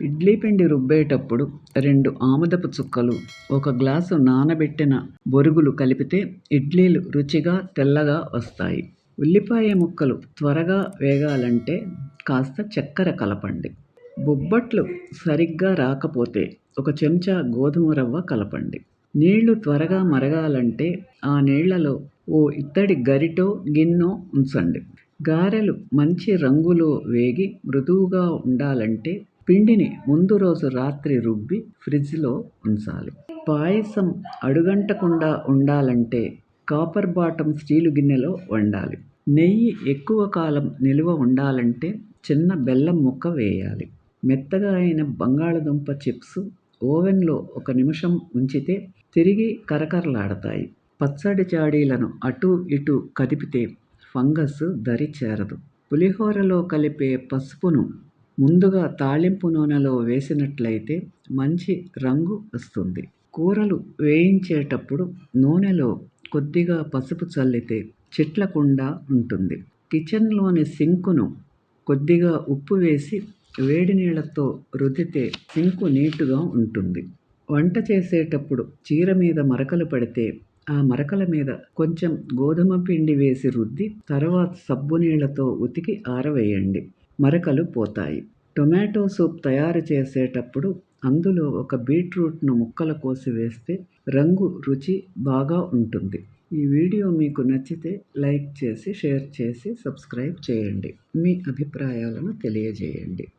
ఇడ్లీ పిండి రుబ్బేటప్పుడు రెండు ఆముదపు చుక్కలు ఒక గ్లాసు నానబెట్టిన బొరుగులు కలిపితే ఇడ్లీలు రుచిగా తెల్లగా వస్తాయి. ఉల్లిపాయ ముక్కలు త్వరగా వేగాలంటే కాస్త చక్కెర కలపండి. బొబ్బట్లు సరిగ్గా రాకపోతే ఒక చెంచా గోధుమ రవ్వ కలపండి. నీళ్ళు త్వరగా మరగాలంటే ఆ నీళ్ళలో ఓ ఇత్తడి గరిటో గిన్నో ఉంచండి. గారెలు మంచి రంగులో వేగి మృదువుగా ఉండాలంటే పిండిని ముందు రోజు రాత్రి రుబ్బి ఫ్రిడ్జ్లో ఉంచాలి. పాయసం అడుగంటకుండా ఉండాలంటే కాపర్ బాటమ్ స్టీలు గిన్నెలో వండాలి. నెయ్యి ఎక్కువ కాలం నిల్వ ఉండాలంటే చిన్న బెల్లం ముక్క వేయాలి. మెత్తగా అయిన బంగాళదుంప చిప్స్ ఓవెన్లో ఒక నిమిషం ఉంచితే తిరిగి కరకరలాడతాయి. పచ్చడి జాడీలను అటూ ఇటూ కదిపితే ఫంగస్ దరి చేరదు. పులిహోరలో కలిపే పసుపును ముందుగా తాళింపు నూనెలో వేసినట్లయితే మంచి రంగు వస్తుంది. కూరలు వేయించేటప్పుడు నూనెలో కొద్దిగా పసుపు చల్లితే చిట్లకుండా ఉంటుంది. కిచెన్లోని సింకును కొద్దిగా ఉప్పు వేసి వేడి నీళ్ళతో రుద్దితే సింకు నీటుగా ఉంటుంది. వంట చేసేటప్పుడు చీర మీద మరకలు పడితే ఆ మరకల మీద కొంచెం గోధుమ పిండి వేసి రుద్ది తర్వాత సబ్బు నీళ్ళతో ఉతికి ఆరవేయండి. మరకలు పోతాయి. టొమాటో సూప్ తయారు చేసేటప్పుడు అందులో ఒక బీట్రూట్ను ముక్కలు కోసి వేస్తే రంగు రుచి బాగా ఉంటుంది. ఈ వీడియో మీకు నచ్చితే లైక్ చేసి షేర్ చేసి సబ్స్క్రైబ్ చేయండి. మీ అభిప్రాయాలను తెలియజేయండి.